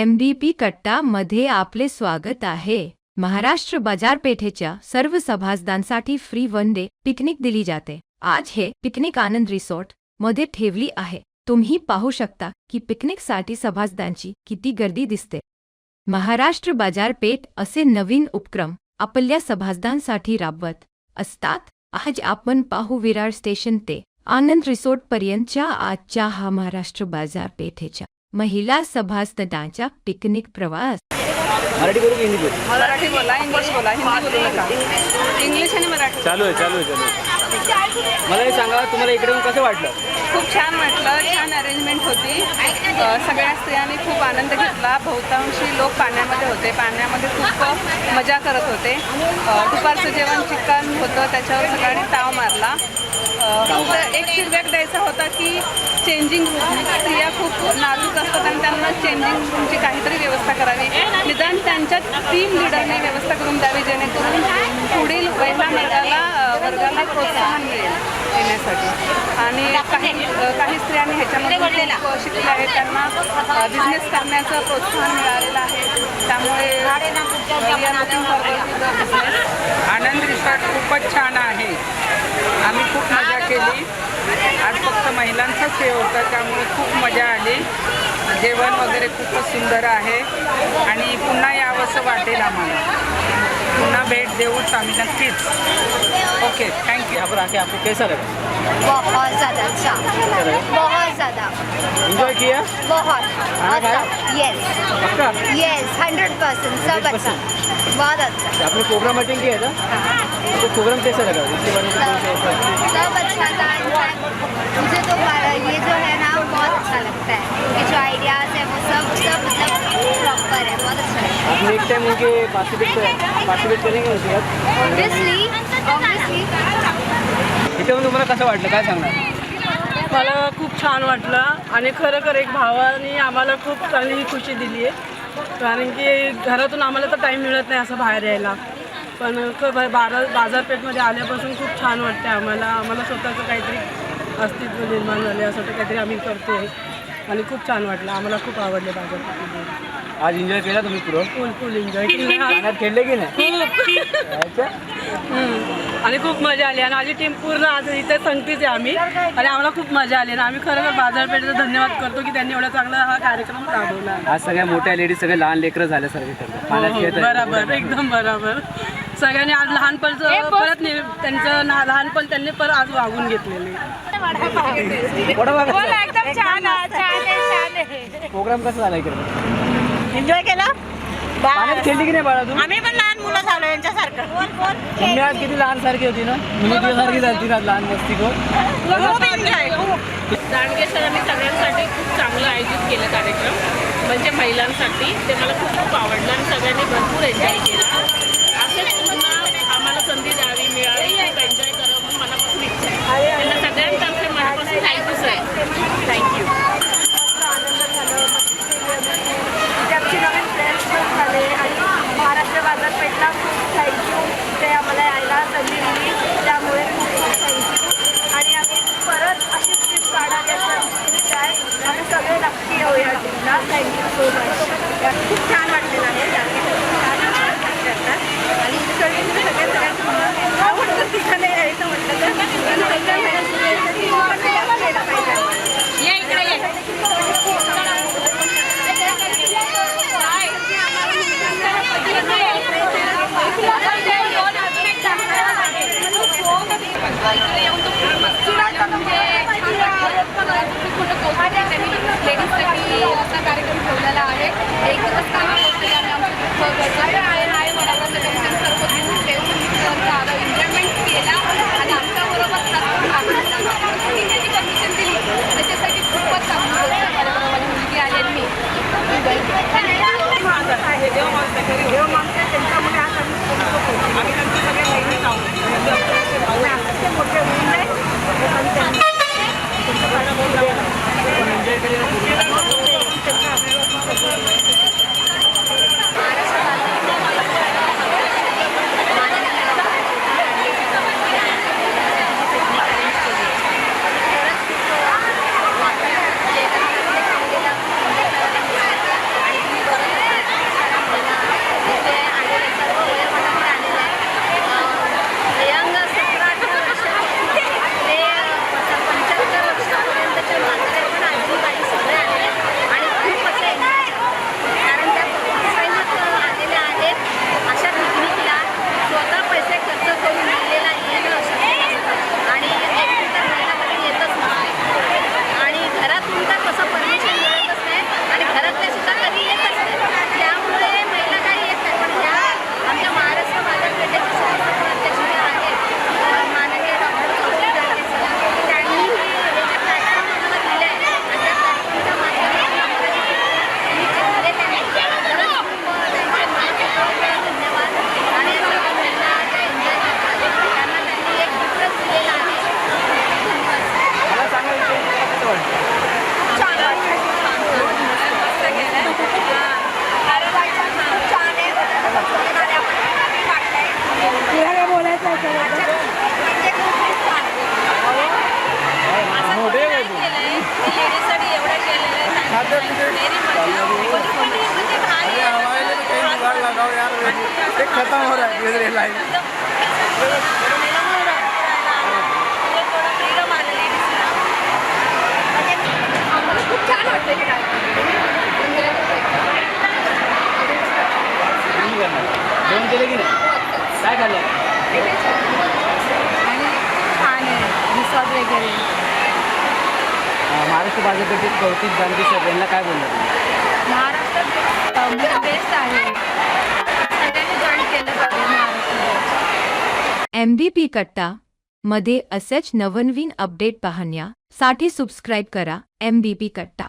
M D P कट्टा मध्ये आपले स्वागत आहे. महाराष्ट्र बाजारपेठेच्या सर्व सभासदांसाठी फ्री वन डे पिकनिक दिली जाते. आज हे पिकनिक आनंद रिसॉर्टमध्ये ठेवली आहे. तुम्ही पाहू शकता की पिकनिकसाठी सभासदांची किती गर्दी दिसते. महाराष्ट्र बाजारपेठ असे नवीन उपक्रम आपल्या सभासदांसाठी राबवत असतात. आज आपण पाहू विरार स्टेशन ते आनंद रिसॉर्टपर्यंतच्या आजच्या हा महाराष्ट्र बाजारपेठेच्या महिला सभासदांचा पिकनिक प्रवास. मराठी बोलू की हिंदी बोलू? मराठी बोला इंग्लिश बोला हिंदी बोलू नका. इंग्लिश. आणि मराठी. चालू आहे चालू आहे चालू आहे. मला हे सांगा तुम्हाला इकडे येऊन कसं वाटलं? खूप छान वाटलं छान अरेंजमेंट होती. सगळ्या स्त्रियांनी खूप आनंद घेतला. बहुतांशी लोक पाण्यामध्ये होते. पाण्यामध्ये खूप मजा करत होते. दुपारचं जेवण चिकन होतं त्याच्यावर सगळ्यांनी ताव मारला. फक्त एक फीडबॅक द्यायचा होता की चेंजिंग रूम स्त्रिया खूप नाजूक असतात आणि त्यांना चेंजिंग रूमची काहीतरी व्यवस्था करावी. निदान त्यांच्या टीम लिडरने व्यवस्था करून द्यावी जेणेकरून पुढील महिला वर्गाला वर्गाला प्रोत्साहन मिळेल येण्यासाठी आणि काही काही स्त्रियांनी ह्याच्यामध्ये खूप शिकल्या आहेत. त्यांना बिझनेस करण्याचं प्रोत्साहन मिळालेलं आहे. त्यामुळे आनंद रिसॉर्ट खूपच छान आहे आम्ही खूप मजा केली आज फक्त महिलांचंच हे होतं त्यामुळे खूप मजा आली. जेवण वगैरे खूपच सुंदर आहे. आणि पुन्हा यावंसं वाटेल आम्हाला. पुन्हा भेट देऊच आम्ही नक्कीच. ओके थँक्यू यहाँ पर आके आपको कैसा लगा? बहुत ज़्यादा अच्छा. बहुत ज़्यादा. एंजॉय किया? बहुत. खाना खाया? यस पक्का? यस हंड्रेड परसेंट सब अच्छा. बहुत अच्छा. आपने प्रोग्राम अटेंड किया था? तो प्रोग्राम कैसा लगा? उसके बारे में कुछ ऐसा- सब अच्छा था. इनफैक्ट मुझे तो ये जो है ना अच्छा लगता है ये जो आइडियाज़ है वो सब सब मतलब प्रॉपर है बहुत अच्छा लगता है आप नेक्स्ट टाइम उनके पार्टिसिपेट पार्टिसिपेट करेंगे उसके बाद ऑब्वियसली ऑब्वियसली इथे येऊन तुम्हाला कसं वाटलं? काय सांगणार? मला खूप छान वाटलं आणि खरोखर एक भावाने आम्हाला खूप चांगली खुशी दिली आहे कारण की घरातून आम्हाला तर टाईम मिळत नाही असं बाहेर यायला. पण ख बारा बाजारपेठमध्ये आल्यापासून खूप छान वाटते आम्हाला. आम्हाला स्वतःचं काहीतरी अस्तित्व निर्माण झाले असं ते काहीतरी आम्ही करतो आणि खूप छान वाटलं. आम्हाला खूप आवडले बाजारपेठमध्ये आज एन्जॉय केला तुम्ही पुरं फुल फुल एन्जॉय केलं. खेळले की नाही? अच्छा. हम्म. आणि खूप मजा आली. आणि माझी टीम पूर्ण आज इथे संगतीच आहे आम्ही. आणि आम्हाला खूप मजा आली. आणि आम्ही खरोखर बाजारपेठेचा धन्यवाद करतो की त्यांनी एवढा चांगला हा कार्यक्रम राबवला. आज सगळ्या मोठ्या लेडीज सगळे लहान लेकरं खेळत आहेत. बरोबर. एकदम बरोबर. सगळ्यांनी आज लहानपणचं परत त्यांचं ना- लहानपण त्यांनी परत आज वागून घेतलेले. वडापाव कसा? एकदम छान छान आहे छान आहे. प्रोग्राम कसा झाला इकडे? एन्जॉय केला? खेळली की नाही बाळा तू? आम्ही पण लहान मुलं झालो यांच्यासारखं. तुम्ही आज किती लहान सारखी होती ना? तुम्ही तुझ्यासारखी झाली ना लहान मस्ती दांडगे सरांनी सगळ्यांसाठी खूप चांगलं आयोजित केलं कार्यक्रम. म्हणजे महिलांसाठी. ते मला खूप खूप आवडलं आणि सगळ्यांनी भरपूर एन्जॉय केला असेच पुन्हा आम्हाला संधी द्यावी मिळावी खूप एन्जॉय करावं म्हणून मनापासून इच्छा आहे त्यांना सगळ्यांतर्फे मनापासून थँक्यू सर थँक्यू आमचे नवीन फ्रेंड्स पण झाले आणि महाराष्ट्र बाजारपेठला खूप थँक्यू ते आम्हाला यायला संधी दिली त्यामुळे खूप खूप थँक्यू आणि आम्ही परत अशीच ट्रिप काढावी असं आमची इच्छा आहे आम्ही सगळे नक्की येऊ या ट्रिपला थँक्यू सो मच खूप छान वाटलेलं आहे आणि सगळे सगळे सगळ्यांचं आवडतं ठिकाणी यायचं म्हटलं तर सगळ्या friends यायचं की आपण केलं पाहिजे या इकडे ये लेडीजसाठी असा कार्यक्रम ठेवलेला आहे एक दिवस काही होते आणि आमचं दुःख गरजेचं आहे आहे म्हणावं सर्व घेऊन ठेवून आलं एन्जॉयमेंट केला आणि आमच्याबरोबर तिने परमिशन दिली त्याच्यासाठी खूपच चांगली मला मुलगी मी ते खतम हो रहा है धीरे धीरे लाइफ आम्हाला खूप छान वाटतं हे जेवण केलं की नाही? काय खाल्लं? आणि छान आहे रिसॉर्ट वगैरे. महाराष्ट्र भाजपचे कौतिक गांधी सर यांना काय बोलणार? महाराष्ट्रात बेस्ट आहे सगळ्यांनी जॉईन केलं पाहिजे एम बी पी कट्टा मध्ये असेच नवनवीन अपडेट पाहण्यासाठी सबस्क्राईब करा एम बी पी कट्टा.